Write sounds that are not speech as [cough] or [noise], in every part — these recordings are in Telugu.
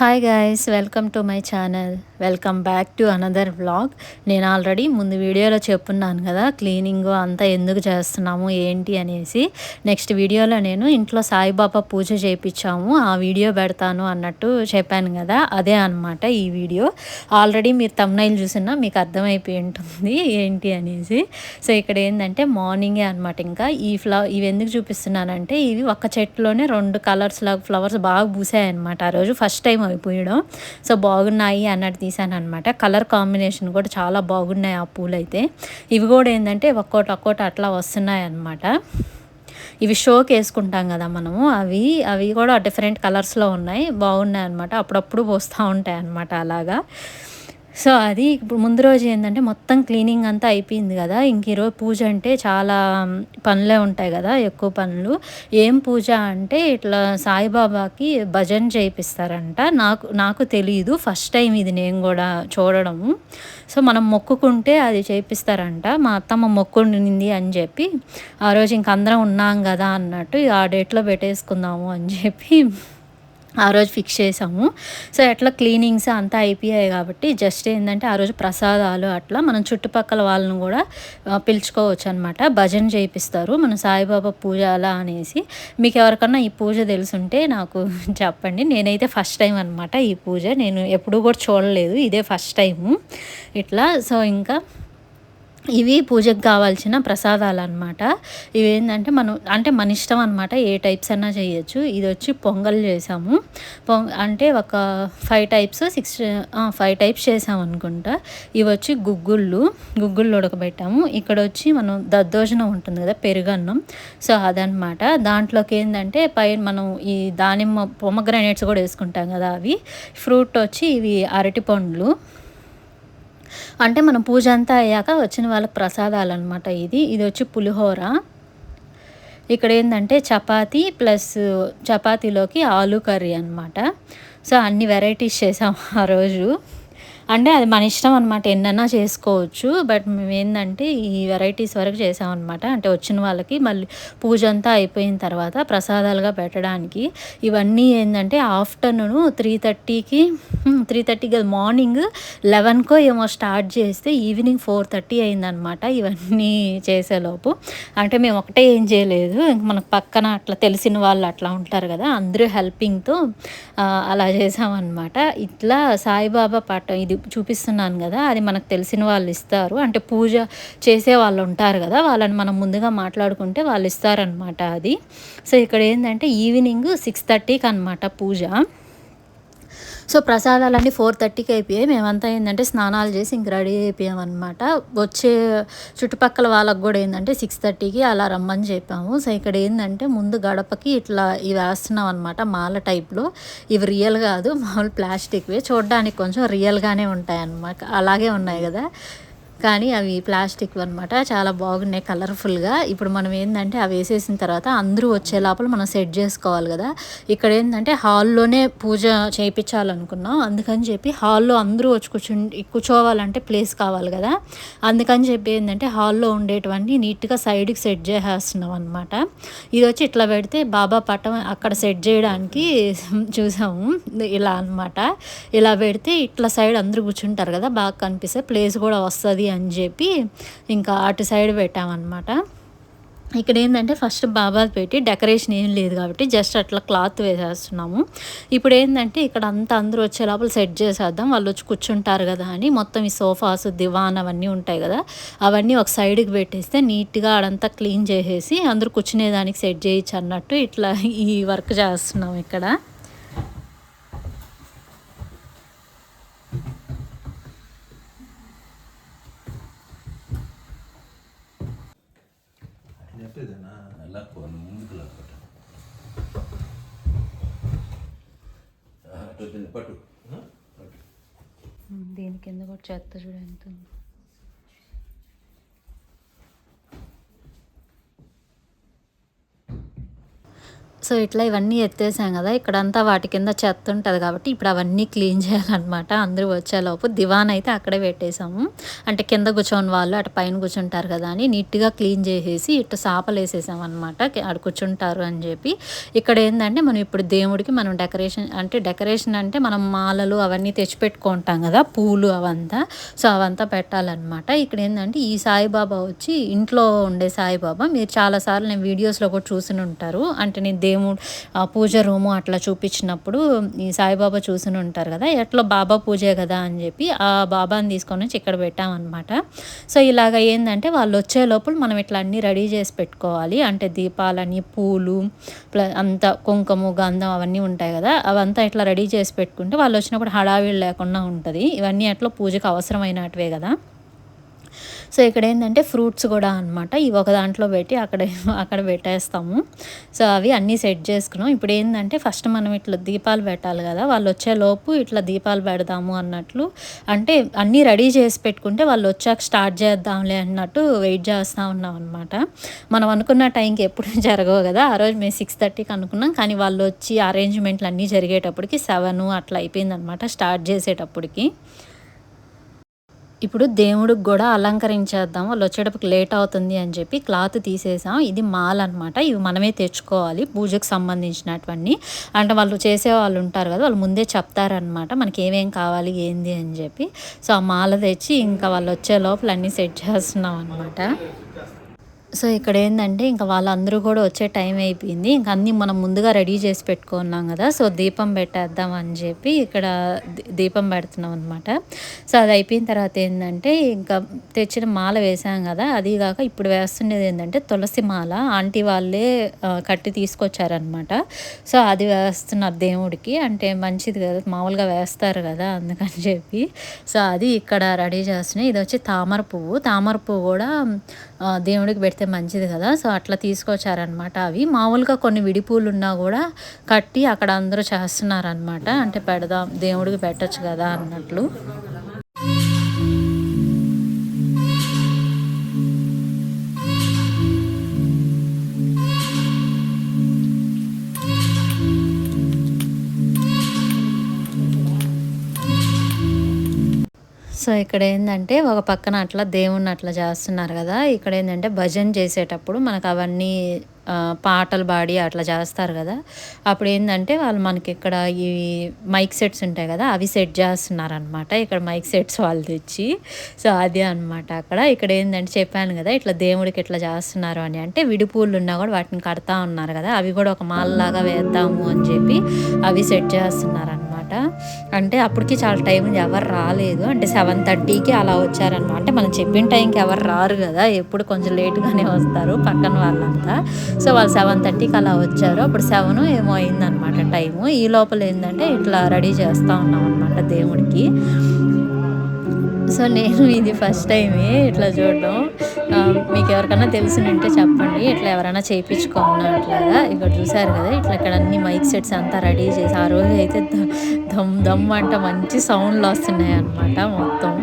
Hi guys welcome to my channel welcome back to another vlog నేను ఆల్రెడీ ముందు వీడియోలో చెప్పున్నాను కదా క్లీనింగ్ అంతా ఎందుకు చేస్తున్నాము ఏంటి అనేసి. నెక్స్ట్ వీడియోలో నేను ఇంట్లో సాయిబాబా పూజ చేయించాము ఆ వీడియో పెడతాను అన్నట్టు చెప్పాను కదా అదే అనమాట ఈ వీడియో. ఆల్రెడీ మీరు తమ్నైల్ చూసినా మీకు అర్థమైపోయి ఉంటుంది ఏంటి అనేసి. సో ఇక్కడ ఏంటంటే మార్నింగే అనమాట ఇంకా. ఈ ఫ్లవర్ ఇవి ఎందుకు చూపిస్తున్నానంటే ఇవి ఒక్క చెట్టులోనే రెండు కలర్స్ లాగా ఫ్లవర్స్ బాగా పూసాయన్నమాట ఆ రోజు. ఫస్ట్ టైం అవి పూయడం సో బాగున్నాయి అన్నట్టు తీసాను అనమాట కలర్ కాంబినేషన్ కూడా చాలా బాగున్నాయి ఆ పూలు అయితే ఇవి కూడా ఏంటంటే ఒక్కోటి ఒక్కోటి అట్లా వస్తున్నాయి అనమాట ఇవి షోకి వేసుకుంటాం కదా మనము. అవి అవి కూడా డిఫరెంట్ కలర్స్లో ఉన్నాయి. బాగున్నాయి అనమాట అప్పుడప్పుడు పోస్తూ ఉంటాయి అనమాట అలాగా. సో అది ఇప్పుడు ముందు రోజు ఏంటంటే మొత్తం క్లీనింగ్ అంతా అయిపోయింది కదా. ఇంక ఈరోజు పూజ అంటే చాలా పనులే ఉంటాయి కదా ఎక్కువ పనులు. ఏం పూజ అంటే ఇట్లా సాయిబాబాకి భజన చేయిస్తారంట నాకు నాకు తెలియదు ఫస్ట్ టైం ఇది నేను కూడా చూడడము. సో మనం మొక్కుకుంటే అది చేయిస్తారంట మా అత్తమ్మ మొక్కుండింది అని చెప్పి ఆ రోజు ఇంక అందరం ఉన్నాం కదా అన్నట్టు ఆ డేట్లో పెట్టేసుకుందాము అని చెప్పి ఆ రోజు ఫిక్స్ చేసాము. సో అట్లా క్లీనింగ్స్ అంతా అయిపోయాయి కాబట్టి జస్ట్ ఏంటంటే ఆ రోజు ప్రసాదాలు అట్లా మనం చుట్టుపక్కల వాళ్ళని కూడా పిలుచుకోవచ్చు అనమాట భజన చేయిస్తారు మన సాయిబాబా పూజ అలా అనేసి. మీకు ఎవరికన్నా ఈ పూజ తెలుసుంటే నాకు [laughs] చెప్పండి. నేనైతే ఫస్ట్ టైం అనమాట ఈ పూజ. నేను ఎప్పుడూ కూడా చూడలేదు. ఇదే ఫస్ట్ టైము ఇట్లా సో ఇంకా ఇవి పూజకు కావాల్సిన ప్రసాదాలు అనమాట ఇవేంటంటే మనం అంటే మన ఇష్టం అనమాట ఏ టైప్స్ అన్నా చేయొచ్చు. ఇది వచ్చి పొంగల్ చేసాము. పొంగ అంటే ఒక five types six five types చేసాము అనుకుంటా. ఇవి వచ్చి గుగ్గుళ్ళు గుగ్గుళ్ళు ఉడకబెట్టాము. ఇక్కడ వచ్చి మనం దద్దోజనం ఉంటుంది కదా పెరుగన్నం. సో అదనమాట దాంట్లోకి ఏంటంటే పై మనం ఈ దానిమ్మ పొమగ్రానేట్స్ కూడా వేసుకుంటాం కదా అవి. ఫ్రూట్ వచ్చి ఇవి అరటి పండ్లు అంటే మనం పూజ అంతా అయ్యాక వచ్చిన వాళ్ళకి ప్రసాదాలు అనమాట ఇది. ఇది వచ్చి పులిహోర. ఇక్కడ ఏంటంటే చపాతీ ప్లస్ చపాతీలోకి ఆలు కర్రీ అనమాట సో అన్ని వెరైటీస్ చేసాం ఆ రోజు. అంటే అది మన ఇష్టం అనమాట ఎన్నైనా చేసుకోవచ్చు. బట్ మేము ఏంటంటే ఈ వెరైటీస్ వరకు చేసామన్నమాట అంటే వచ్చిన వాళ్ళకి మళ్ళీ పూజ అంతా అయిపోయిన తర్వాత ప్రసాదాలుగా పెట్టడానికి ఇవన్నీ ఏంటంటే ఆఫ్టర్నూన్ త్రీ థర్టీకి త్రీ థర్టీకి కదా మార్నింగ్ లెవెన్కో ఏమో స్టార్ట్ చేస్తే ఈవినింగ్ ఫోర్ థర్టీ అయిందనమాట ఇవన్నీ చేసేలోపు. అంటే మేము ఒకటే ఏం చేయలేదు. ఇంక మనకు పక్కన అట్లా తెలిసిన వాళ్ళు అట్లా ఉంటారు కదా అందరూ హెల్పింగ్తో అలా చేసామన్నమాట. ఇట్లా సాయిబాబా పాట ఇది చూపిస్తున్నాను కదా అది మనకు తెలిసిన వాళ్ళు ఇస్తారు. అంటే పూజ చేసే వాళ్ళు ఉంటారు కదా వాళ్ళని మనం ముందుగా మాట్లాడుకుంటే వాళ్ళు ఇస్తారనమాట అది. సో ఇక్కడ ఏంటంటే ఈవినింగ్ సిక్స్ థర్టీకి అనమాట పూజ. సో ప్రసాదాలన్నీ ఫోర్ థర్టీకి అయిపోయాయి. మేమంతా ఏంటంటే స్నానాలు చేసి ఇంక రెడీ అయిపోయామన్నమాట. వచ్చే చుట్టుపక్కల వాళ్ళకు కూడా ఏంటంటే సిక్స్ థర్టీకి అలా రమ్మని చెప్పాము. సో ఇక్కడ ఏంటంటే ముందు గడపకి ఇట్లా ఇవి వేస్తున్నాం అనమాట మాల టైప్లో. ఇవి రియల్ కాదు మామూలు ప్లాస్టిక్వే. చూడడానికి కొంచెం రియల్గానే ఉంటాయి అన్నమాట అలాగే ఉన్నాయి కదా. కానీ అవి ప్లాస్టిక్ అనమాట చాలా బాగున్నాయి కలర్ఫుల్గా. ఇప్పుడు మనం ఏంటంటే అవి వేసేసిన తర్వాత అందరూ వచ్చే లోపల మనం సెట్ చేసుకోవాలి కదా. ఇక్కడ ఏంటంటే హాల్లోనే పూజ చేయించాలనుకున్నాం అందుకని చెప్పి హాల్లో అందరూ వచ్చి కూర్చు కూర్చోవాలంటే ప్లేస్ కావాలి కదా. అందుకని చెప్పి ఏంటంటే హాల్లో ఉండేటువంటి నీట్గా సైడ్కి సెట్ చేసేస్తున్నాం అనమాట ఇది వచ్చి ఇట్లా పెడితే బాబా పట్టం అక్కడ సెట్ చేయడానికి చూసాము. ఇలా అనమాట ఇలా పెడితే ఇట్లా సైడ్ అందరూ కూర్చుంటారు కదా బాగా కనిపిస్తే ప్లేస్ కూడా వస్తుంది అని చెప్పి ఇంకా అటు సైడ్ పెట్టామన్నమాట. ఇక్కడ ఏంటంటే ఫస్ట్ బాబాద్ పెట్టి డెకరేషన్ ఏం లేదు కాబట్టి జస్ట్ అట్లా క్లాత్ వేసేస్తున్నాము. ఇప్పుడు ఏంటంటే ఇక్కడ అంతా అందరూ వచ్చే లోపల సెట్ చేసేద్దాం. వాళ్ళు వచ్చి కూర్చుంటారు కదా అని మొత్తం ఈ సోఫాస్ దివాన్ అవన్నీ ఉంటాయి కదా అవన్నీ ఒక సైడ్కి పెట్టేస్తే నీట్గా అడంతా క్లీన్ చేసేసి అందరూ కూర్చునేదానికి సెట్ చేయొచ్చు అన్నట్టు ఇట్లా ఈ వర్క్ చేస్తున్నాం ఇక్కడ. పట్టు. దీని కింద కూడా చెత్త చూడ సో ఇట్లా ఇవన్నీ ఎత్తేసాం కదా ఇక్కడంతా వాటి కింద చెత్త ఉంటుంది కాబట్టి ఇప్పుడు అవన్నీ క్లీన్ చేయాలన్నమాట. అందరూ వచ్చేలోపు దివాన్ అయితే అక్కడే పెట్టేసాము అంటే కింద కూర్చొని వాళ్ళు అటు పైన కూర్చుంటారు కదా అని నీట్గా క్లీన్ చేసేసి ఇటు సాపలు వేసేసాం అనమాట అక్కడ కూర్చుంటారు అని చెప్పి. ఇక్కడ ఏంటంటే మనం ఇప్పుడు దేవుడికి మనం డెకరేషన్ అంటే డెకరేషన్ అంటే మనం మాలలు అవన్నీ తెచ్చిపెట్టుకుంటాం కదా పూలు అవంతా. సో అవంతా పెట్టాలన్నమాట. ఇక్కడ ఏంటంటే ఈ సాయిబాబా వచ్చి ఇంట్లో ఉండే సాయిబాబా. మీరు చాలాసార్లు నేను వీడియోస్లో కూడా చూసి ఉంటారు అంటే నేను దేవుడు ఆ, పూజ రూము అట్లా చూపించినప్పుడు ఈ సాయిబాబా చూసిన ఉంటారు కదా ఎట్లా బాబా పూజే కదా అని చెప్పి ఆ బాబాని తీసుకొని వచ్చి ఇక్కడ పెట్టామన్నమాట. సో ఇలాగ ఏంటంటే వాళ్ళు వచ్చే లోపల మనం ఇట్లా అన్నీ రెడీ చేసి పెట్టుకోవాలి. అంటే దీపాలని పూలు ప్ల అంత కుంకుమ గంధం అవన్నీ ఉంటాయి కదా అవంతా ఇట్లా రెడీ చేసి పెట్టుకుంటే వాళ్ళు వచ్చినప్పుడు హడావిడి లేకుండా ఉంటుంది. ఇవన్నీ అట్లా పూజకు అవసరమైనటివే కదా. సో ఇక్కడ ఏంటంటే ఫ్రూట్స్ కూడా అనమాట ఇవి ఒక దాంట్లో పెట్టి అక్కడ [laughs] అక్కడ పెట్టేస్తాము. సో అవి అన్నీ సెట్ చేసుకున్నాం. ఇప్పుడు ఏంటంటే ఫస్ట్ మనం ఇట్లా దీపాలు పెట్టాలి కదా వాళ్ళు వచ్చేలోపు ఇట్లా దీపాలు పెడదాము అన్నట్లు. అంటే అన్నీ రెడీ చేసి పెట్టుకుంటే వాళ్ళు వచ్చాక స్టార్ట్ చేద్దాంలే అన్నట్టు వెయిట్ చేస్తూ ఉన్నాం అనమాట మనం అనుకున్న టైంకి ఎప్పుడు [laughs] జరగవు కదా. ఆ రోజు మేము సిక్స్ థర్టీకి అనుకున్నాం. కానీ వాళ్ళు వచ్చి అరేంజ్మెంట్లు అన్నీ జరిగేటప్పటికి సెవెన్ అట్లా అయిపోయిందనమాట స్టార్ట్ చేసేటప్పటికి. ఇప్పుడు దేవుడికి కూడా అలంకరించేద్దాం వాళ్ళు వచ్చేటప్పుడు లేట్ అవుతుంది అని చెప్పి క్లాత్ తీసేసాం. ఇది మాల్ అనమాట ఇవి మనమే తెచ్చుకోవాలి పూజకు సంబంధించినటువంటి అంటే వాళ్ళు చేసే వాళ్ళు ఉంటారు కదా వాళ్ళు ముందే చెప్తారనమాట మనకి ఏమేం కావాలి ఏంది అని చెప్పి. సో ఆ మాల తెచ్చి ఇంకా వాళ్ళు వచ్చే లోపల అన్నీ సెట్ చేస్తున్నాం అనమాట సో ఇక్కడ ఏంటంటే ఇంకా వాళ్ళందరూ కూడా వచ్చే టైం అయిపోయింది. ఇంకా అన్నీ మనం ముందుగా రెడీ చేసి పెట్టుకున్నాం కదా. సో దీపం పెట్టేద్దాం అని చెప్పి ఇక్కడ దీ- దీపం పెడుతున్నాం అనమాట సో అది అయిపోయిన తర్వాత ఏంటంటే ఇంకా తెచ్చిన మాల వేసాం కదా. అది కాక ఇప్పుడు వేస్తుండేది ఏంటంటే తులసి మాల. ఆంటీ వాళ్ళే కట్టి తీసుకొచ్చారనమాట సో అది వేస్తున్నారు దేవుడికి. అంటే మంచిది కదా మామూలుగా వేస్తారు కదా అందుకని చెప్పి. సో అది ఇక్కడ రెడీ చేస్తున్నాయి. ఇది వచ్చి తామర పువ్వు. తామర పువ్వు కూడా దేవుడికి పెడితే మంచిది కదా. సో అట్లా తీసుకొచ్చారనమాట అవి. మామూలుగా కొన్ని విడిపూలు ఉన్నా కూడా కట్టి అక్కడ అందరూ చేస్తున్నారనమాట అంటే పెడదాం దేవుడికి పెట్టచ్చు కదా అన్నట్లు. సో ఇక్కడ ఏంటంటే ఒక పక్కన అట్లా దేవుణ్ణి అట్లా చేస్తున్నారు కదా ఇక్కడ ఏంటంటే భజన చేసేటప్పుడు మనకు అవన్నీ పాటలు పాడి అట్లా చేస్తారు కదా అప్పుడు ఏంటంటే వాళ్ళు మనకి ఇక్కడ ఈ మైక్ సెట్స్ ఉంటాయి కదా అవి సెట్ చేస్తున్నారనమాట ఇక్కడ మైక్ సెట్స్ వాళ్ళు తెచ్చి సో అదే అనమాట అక్కడ. ఇక్కడ ఏంటంటే చెప్పాను కదా ఇట్లా దేవుడికి ఇట్లా చేస్తున్నారు అని. అంటే విడిపూలు ఉన్నా కూడా వాటిని కడతా ఉన్నారు కదా అవి కూడా ఒక మాల్లాగా వేద్దాము అని చెప్పి అవి సెట్ చేస్తున్నారు అనమాట. అంటే అప్పటికి చాలా టైం ఎవరు రాలేదు. అంటే సెవెన్ థర్టీకి అలా వచ్చారనమాట. అంటే మనం చెప్పిన టైంకి ఎవరు రారు కదా ఎప్పుడు కొంచెం లేట్గానే వస్తారు పక్కన వాళ్ళంతా. సో వాళ్ళు సెవెన్ థర్టీకి అలా వచ్చారు. అప్పుడు సెవెన్ ఏమో అయిందనమాట టైము. ఈ లోపల ఏంటంటే ఇట్లా రెడీ చేస్తూ ఉన్నాం అనమాట దేవుడికి. సో నేను ఇది ఫస్ట్ టైమే ఇట్లా చూడడం. మీకు ఎవరికైనా తెలిసినంటే చెప్పండి. ఇట్లా ఎవరైనా చేయించుకోమన్నా అట్లాగా ఇక్కడ చూసారు కదా ఇట్లా ఇక్కడ అన్ని మైక్ సెట్స్ అంతా రెడీ చేసి ఆ రోజు అయితే దమ్ దమ్ అంట మంచి సౌండ్లు వస్తున్నాయి అన్నమాట మొత్తం.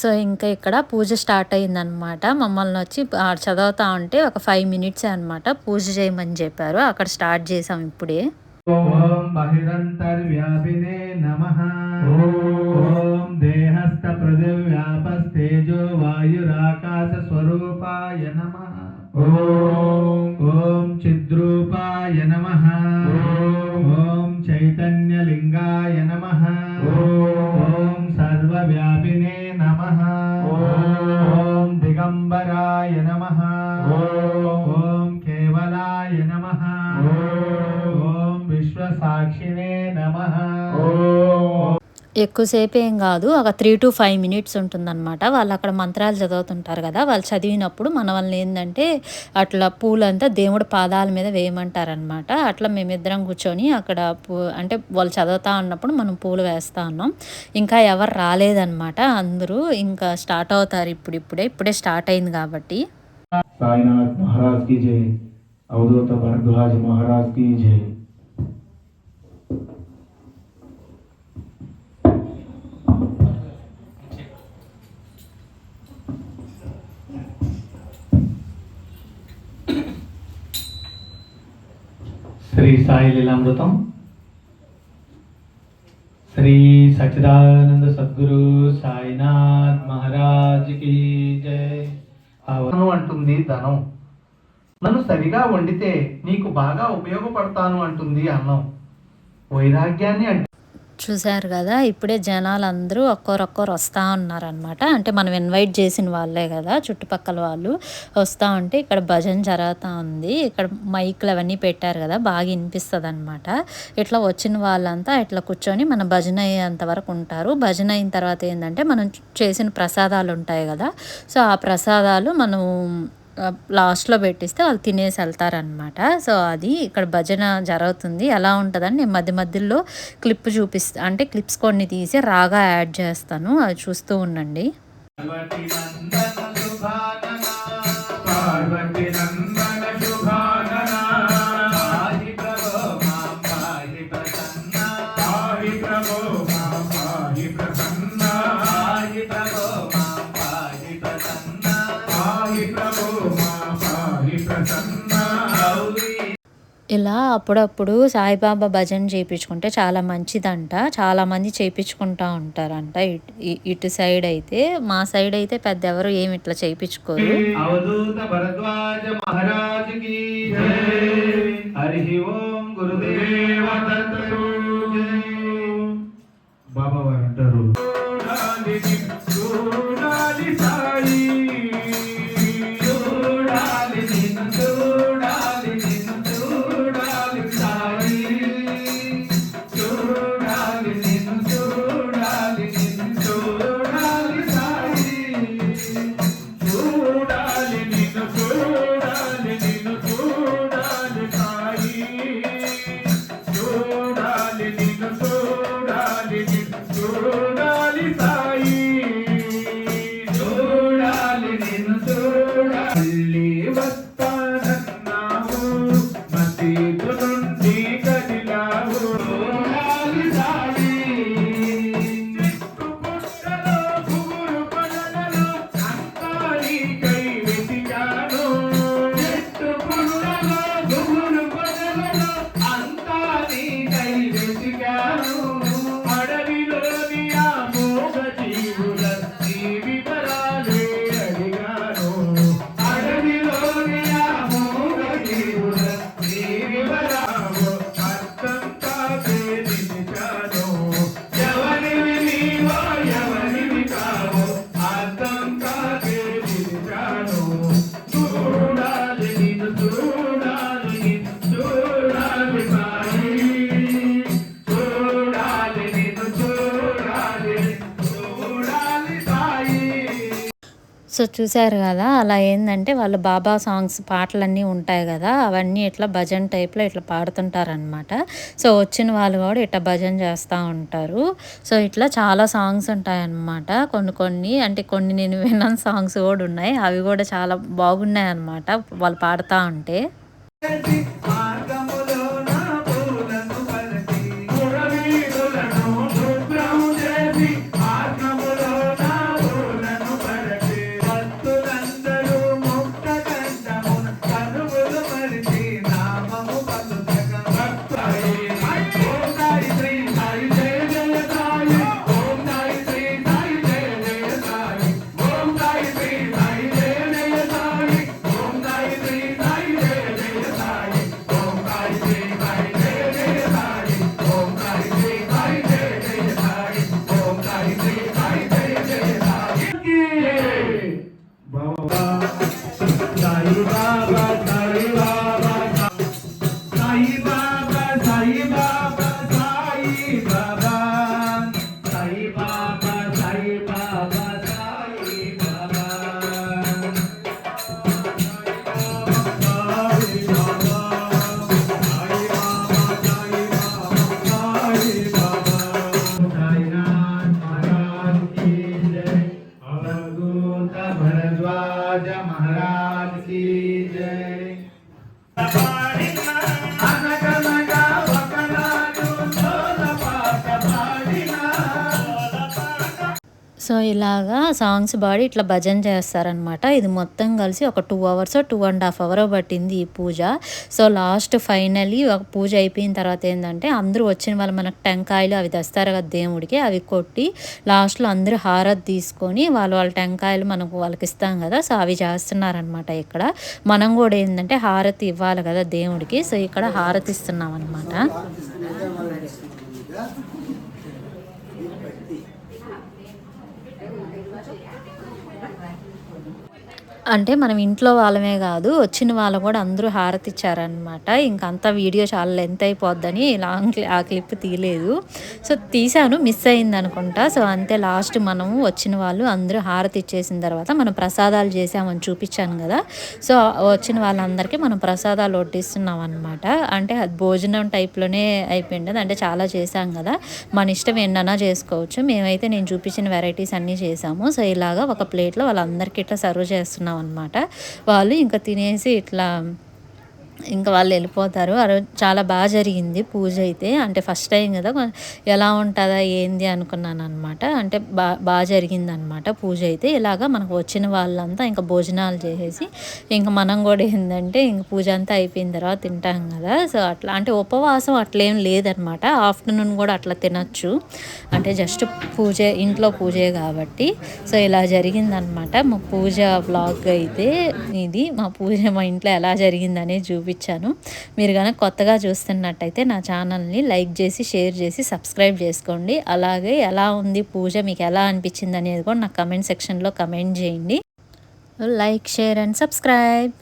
సో ఇంకా ఇక్కడ పూజ స్టార్ట్ అయిందనమాట మమ్మల్ని వచ్చి చదువుతా ఉంటే ఒక ఫైవ్ మినిట్స్ అనమాట పూజ చేయమని చెప్పారు. అక్కడ స్టార్ట్ చేసాం ఇప్పుడే. ఓం బహిరంతర్వ్యాపినే నమః. ఓం. దేహస్థ పృథివ్యాపస్తేజో ఎక్కువసేపు ఏం కాదు ఒక త్రీ టు ఫైవ్ మినిట్స్ ఉంటుందన్నమాట. వాళ్ళు అక్కడ మంత్రాలు చదువుతుంటారు కదా వాళ్ళు చదివినప్పుడు మన వాళ్ళని ఏంటంటే అట్లా పూలంతా దేవుడి పాదాల మీద వేయమంటారనమాట అట్లా మేమిద్దరం కూర్చొని అక్కడ అంటే వాళ్ళు చదువుతా ఉన్నప్పుడు మనం పూలు వేస్తా ఉన్నాం. ఇంకా ఎవరు రాలేదన్నమాట అందరూ. ఇంకా స్టార్ట్ అవుతారు ఇప్పుడు ఇప్పుడే ఇప్పుడే స్టార్ట్ అయింది కాబట్టి. సాయినాథ్ జై. అవధూత భరద్వాజ్ జై. శ్రీ సాయి లీలామృతం. శ్రీ సచిదానంద సద్గురు సాయినాథ్ మహారాజ్కి జై. అంటుంది ధనం. నన్ను సరిగా వండితే నీకు బాగా ఉపయోగపడతాను అంటుంది అన్నం. వైరాగ్యాన్ని అంటే చూశారు కదా ఇప్పుడే జనాలు అందరూ ఒక్కొరొక్కరు వస్తూ ఉన్నారనమాట అంటే మనం ఇన్వైట్ చేసిన వాళ్ళే కదా చుట్టుపక్కల వాళ్ళు వస్తూ ఉంటే ఇక్కడ భజన జరుగుతూ ఉంది. ఇక్కడ మైక్లు అవన్నీ పెట్టారు కదా బాగా వినిపిస్తుంది అనమాట ఇట్లా వచ్చిన వాళ్ళంతా ఇట్లా కూర్చొని మన భజన అయ్యేంత వరకు ఉంటారు. భజన అయిన తర్వాత ఏంటంటే మనం చేసిన ప్రసాదాలు ఉంటాయి కదా సో ఆ ప్రసాదాలు మనం లాస్ట్లో పెట్టిస్తే వాళ్ళు తినేసి వెళ్తారనమాట సో అది ఇక్కడ భజన జరుగుతుంది. ఎలా ఉంటుందని నేను మధ్య మధ్యలో క్లిప్ చూపిస్తా అంటే క్లిప్స్ కొన్ని తీసి రాగా యాడ్ చేస్తాను. అది చూస్తూ ఉండండి. ఇలా అప్పుడప్పుడు సాయిబాబా భజన చేయించుకుంటే చాలా మంచిదంట. చాలామంది చేయించుకుంటా ఉంటారంట. ఇటు ఇటు సైడ్ అయితే మా సైడ్ అయితే పెద్ద ఎవరు ఏమి ఇట్లా చేయించుకోరు సో చూశారు కదా అలా ఏంటంటే వాళ్ళు బాబా సాంగ్స్ పాటలన్నీ ఉంటాయి కదా అవన్నీ ఇట్లా భజన్ టైప్లో ఇట్లా పాడుతుంటారనమాట సో వచ్చిన వాళ్ళు కూడా ఇట్లా భజన చేస్తూ ఉంటారు. సో ఇట్లా చాలా సాంగ్స్ ఉంటాయన్నమాట. కొన్ని కొన్ని అంటే కొన్ని నేను విన్నాను సాంగ్స్ కూడా ఉన్నాయి. అవి కూడా చాలా బాగున్నాయి అన్నమాట వాళ్ళు పాడుతూ ఉంటే. महाराज महाराज సో ఇలాగా సాంగ్స్ పాడి ఇట్లా భజన చేస్తారనమాట ఇది మొత్తం కలిసి ఒక two hours two and half hour పట్టింది ఈ పూజ. సో లాస్ట్ ఫైనలీ ఒక పూజ అయిపోయిన తర్వాత ఏంటంటే అందరూ వచ్చిన వాళ్ళు మనకు టెంకాయలు అవి తెస్తారు కదా దేవుడికి అవి కొట్టి లాస్ట్లో అందరూ హారతి తీసుకొని వాళ్ళు వాళ్ళ టెంకాయలు మనకు వాళ్ళకి ఇస్తాం కదా. సో అవి చేస్తున్నారనమాట ఇక్కడ. మనం కూడా ఏంటంటే హారతి ఇవ్వాలి కదా దేవుడికి. సో ఇక్కడ హారతి ఇస్తున్నాం అనమాట అంటే మనం ఇంట్లో వాళ్ళమే కాదు వచ్చిన వాళ్ళు కూడా అందరూ హారతి ఇచ్చారనమాట ఇంకంతా వీడియో చాలా లెంత్ అయిపోద్దని లాంగ్ ఆ క్లిప్ తీయలేదు. సో తీసాను మిస్ అయింది అనుకుంటా సో అంతే లాస్ట్ మనము వచ్చిన వాళ్ళు అందరూ హారతి ఇచ్చేసిన తర్వాత మనం ప్రసాదాలు చేసామని చూపించాను కదా. సో వచ్చిన వాళ్ళందరికీ మనం ప్రసాదాలు వడ్డిస్తున్నాం అనమాట అంటే అది భోజనం టైప్లోనే అయిపోయింది అంటే చాలా చేసాం కదా. మన ఇష్టం ఎన్నైనా చేసుకోవచ్చు. మేమైతే నేను చూపించిన వెరైటీస్ అన్నీ చేసాము సో ఇలాగా ఒక ప్లేట్లో వాళ్ళందరికీ ఇట్లా సర్వ్ చేస్తున్నాం అనమాట వాళ్ళు ఇంకా తినేసి ఇట్లా ఇంకా వాళ్ళు వెళ్ళిపోతారు. ఆ రోజు చాలా బాగా జరిగింది పూజ అయితే. అంటే ఫస్ట్ టైం కదా ఎలా ఉంటుందా ఏంది అనుకున్నాను అనమాట అంటే బా బాగా జరిగింది అనమాట పూజ అయితే. ఇలాగా మనకు వచ్చిన వాళ్ళంతా ఇంకా భోజనాలు చేసేసి ఇంకా మనం కూడా ఏంటంటే ఇంక పూజ అంతా అయిపోయిన తర్వాత తింటాం కదా. సో అట్లా అంటే ఉపవాసం అట్లేం లేదనమాట ఆఫ్టర్నూన్ కూడా అట్లా తినచ్చు. అంటే జస్ట్ పూజ ఇంట్లో పూజే కాబట్టి. సో ఇలా జరిగిందనమాట మా పూజ బ్లాగ్ అయితే ఇది. మా పూజ మా ఇంట్లో ఎలా జరిగిందనే చూపించాను. మీరు కనుక కొత్తగా చూస్తున్నట్టయితే నా ఛానల్ని లైక్ చేసి షేర్ చేసి సబ్స్క్రైబ్ చేసుకోండి. అలాగే ఎలా ఉంది పూజ మీకు ఎలా అనిపించింది అనేది కూడా నాకు కమెంట్ సెక్షన్లో కమెంట్ చేయండి. Like share and subscribe.